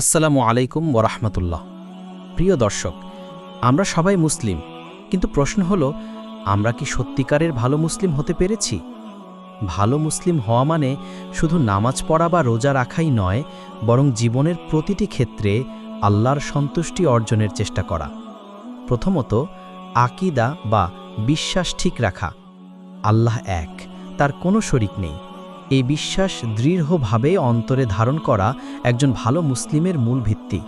আসসালামু আলাইকুম ওরহমতুল্লাহ প্রিয় দর্শক, আমরা সবাই মুসলিম, কিন্তু প্রশ্ন হলো, আমরা কি সত্যিকারের ভালো মুসলিম হতে পেরেছি? ভালো মুসলিম হওয়া মানে শুধু নামাজ পড়া বা রোজা রাখাই নয়, বরং জীবনের প্রতিটি ক্ষেত্রে আল্লাহর সন্তুষ্টি অর্জনের চেষ্টা করা। প্রথমত, আকিদা বা বিশ্বাস ঠিক রাখা। আল্লাহ এক, তার কোনো শরিক নেই। এই বিশ্বাস দৃঢ়ভাবে অন্তরে ধারণ করা একজন ভালো মুসলিমের মূল ভিত্তি।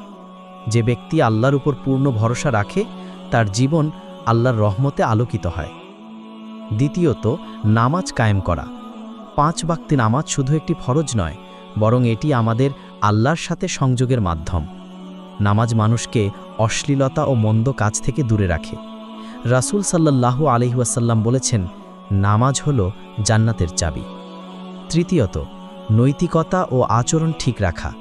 যে ব্যক্তি আল্লাহর উপর পূর্ণ ভরসা রাখে, তার জীবন আল্লাহর রহমতে আলোকিত হয়। দ্বিতীয়ত, নামাজ কায়েম করা। পাঁচ বাক্তি নামাজ শুধু একটি ফরজ নয়, বরং এটি আমাদের আল্লাহর সাথে সংযোগের মাধ্যম। নামাজ মানুষকে অশ্লীলতা ও মন্দ কাজ থেকে দূরে রাখে। রাসূল সাল্লাল্লাহু আলহিউসাল্লাম বলেছেন, নামাজ হল জান্নাতের চাবি। তৃতীয়ত, নৈতিকতা ও আচরণ ঠিক রাখা।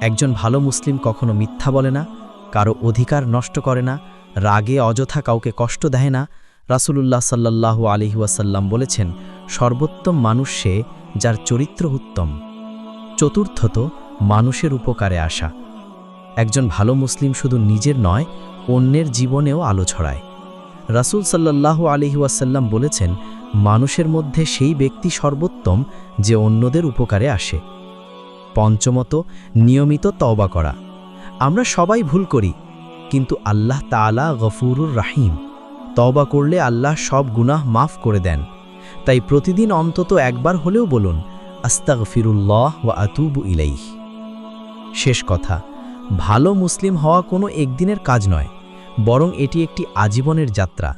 একজন ভালো মুসলিম কখনো মিথ্যা বলে না, কারও অধিকার নষ্ট করে না, রাগে অযথা কাউকে কষ্ট দেয় না, রাসূলুল্লাহ সাল্লাল্লাহু আলহিউসাল্লাম বলেছেন, সর্বোত্তম মানুষ সে যার চরিত্র উত্তম। চতুর্থত, মানুষের উপকারে আসা। একজন ভালো মুসলিম শুধু নিজের নয়, অন্যের জীবনেও আলো ছড়ায়। রাসূল সাল্লাল্লাহু আলহিউসাল্লাম বলেছেন মানুষের মধ্যে সেই ব্যক্তি সর্বোত্তম যে অন্যদের উপকারে আসে। পঞ্চমত, নিয়মিত তওবা করা। আমরা সবাই ভুল করি, কিন্তু আল্লাহ তাআলা গফুরুর রাহিম। তওবা করলে আল্লাহ সব গুনাহ মাফ করে দেন। তাই প্রতিদিন অন্তত একবার হলেও বলুন, আস্তাগফিরুল্লাহ ওয়া আতুবু ইলাইহ। শেষ কথা, ভালো মুসলিম হওয়া কোনো একদিনের কাজ নয়, বরং এটি একটি আজীবনের যাত্রা।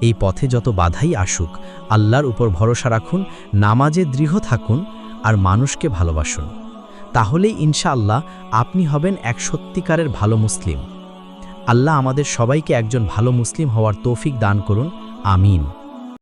এই পথে যত বাধাই আসুক, আল্লাহর উপর ভরসা রাখুন, নামাজে দৃঢ় থাকুন আর মানুষকে ভালোবাসুন। তাহলেই ইনশাআল্লাহ আপনি হবেন এক সত্যিকারের ভালো মুসলিম। আল্লাহ আমাদের সবাইকে একজন ভালো মুসলিম হওয়ার তৌফিক দান করুন। আমিন।